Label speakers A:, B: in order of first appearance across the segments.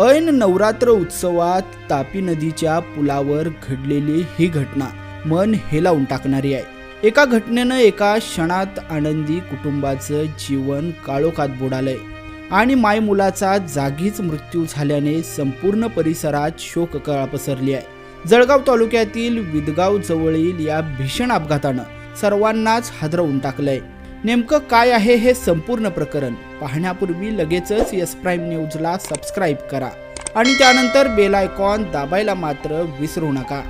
A: ऐन नवरात्र उत्सवात तापी नदीच्या पुलावर घडलेली ही घटना मन हेलावून टाकणारी आहे. एका घटनेनं एका क्षणात आनंदी कुटुंबाचं जीवन काळोखात बुडालंय आणि माय मुलाचा जागीच मृत्यू झाल्याने संपूर्ण परिसरात शोककळा पसरली आहे. जळगाव तालुक्यातील विदगाव जवळील या भीषण अपघातानं सर्वांनाच हादरवून टाकलंय. नेमकं काय आहे हे संपूर्ण प्रकरण? पाहण्यापूर्वी लगेचच यस प्राईम न्यूजला सबस्क्राईब करा. आणि त्यानंतर बेल आयकॉन दाबायला मात्र विसरू नका.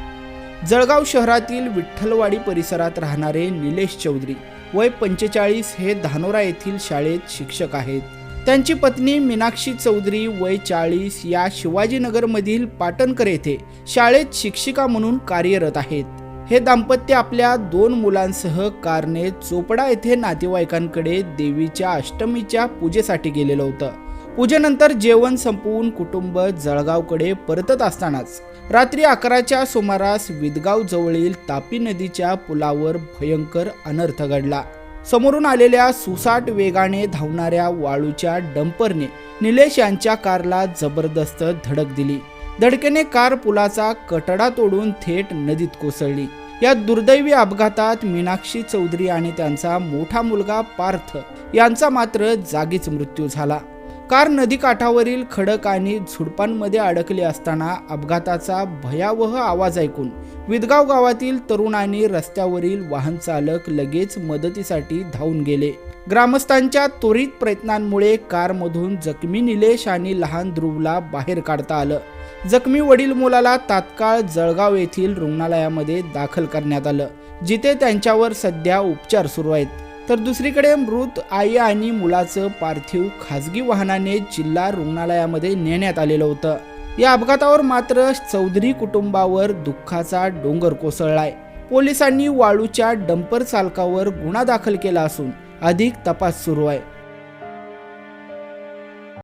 A: जळगाव शहरातील विठ्ठलवाडी परिसरात राहणारे निलेश चौधरी वय पंचेचाळीस हे धानोरा येथील शाळेत शिक्षक आहेत. त्यांची पत्नी मीनाक्षी चौधरी वय चाळीस या शिवाजीनगरमधील पाटणकर येथे शाळेत शिक्षिका म्हणून कार्यरत आहेत. हे दाम्पत्य आपल्या दोन मुलांसह कारने चोपडा येथे नातेवाईकांकडे देवीच्या अष्टमीच्या पूजेसाठी गेलेलं होतं. पूजेनंतर जेवण संपवून कुटुंब जळगावकडे परतत असतानाच रात्री अकराच्या सुमारास विदगाव जवळील तापी नदीच्या पुलावर भयंकर अनर्थ घडला. समोरून आलेल्या सुसाट वेगाने धावणाऱ्या वाळूच्या डंपरने निलेश यांच्या कारला जबरदस्त धडक दिली. धडकेने कार पुलाचा कटडा तोडून थेट नदीत कोसळली. या दुर्दैवी अपघातात मीनाक्षी चौधरी आणि त्यांचा मोठा मुलगा पार्थ यांचा मात्र जागीच मृत्यू झाला. कार नदीकाठावरील खडक आणि झुडपांमध्ये अडकली असताना अपघाताचा भयावह आवाज ऐकून विदगाव गावातील तरुणांनी रस्त्यावरील वाहन चालक लगेच मदतीसाठी धावून गेले. ग्रामस्थांच्या त्वरित प्रयत्नांमुळे कारमधून जखमी निलेश आणि लहान ध्रुवला बाहेर काढता आलं. जखमी वडील मुलाला तात्काळ जळगाव येथील रुग्णालयामध्ये दाखल करण्यात आलं जिथे त्यांच्यावर सध्या उपचार सुरू आहेत. तर दुसरीकडे मृत आई आणि मुलाचं पार्थिव खासगी वाहनाने जिल्हा रुग्णालयामध्ये नेण्यात आलेलं होतं. या अपघातावर मात्र चौधरी कुटुंबावर दुःखाचा डोंगर कोसळलाय. पोलिसांनी वाळूच्या डंपर चालकावर गुन्हा दाखल केला असून अधिक तपास सुरू आहे.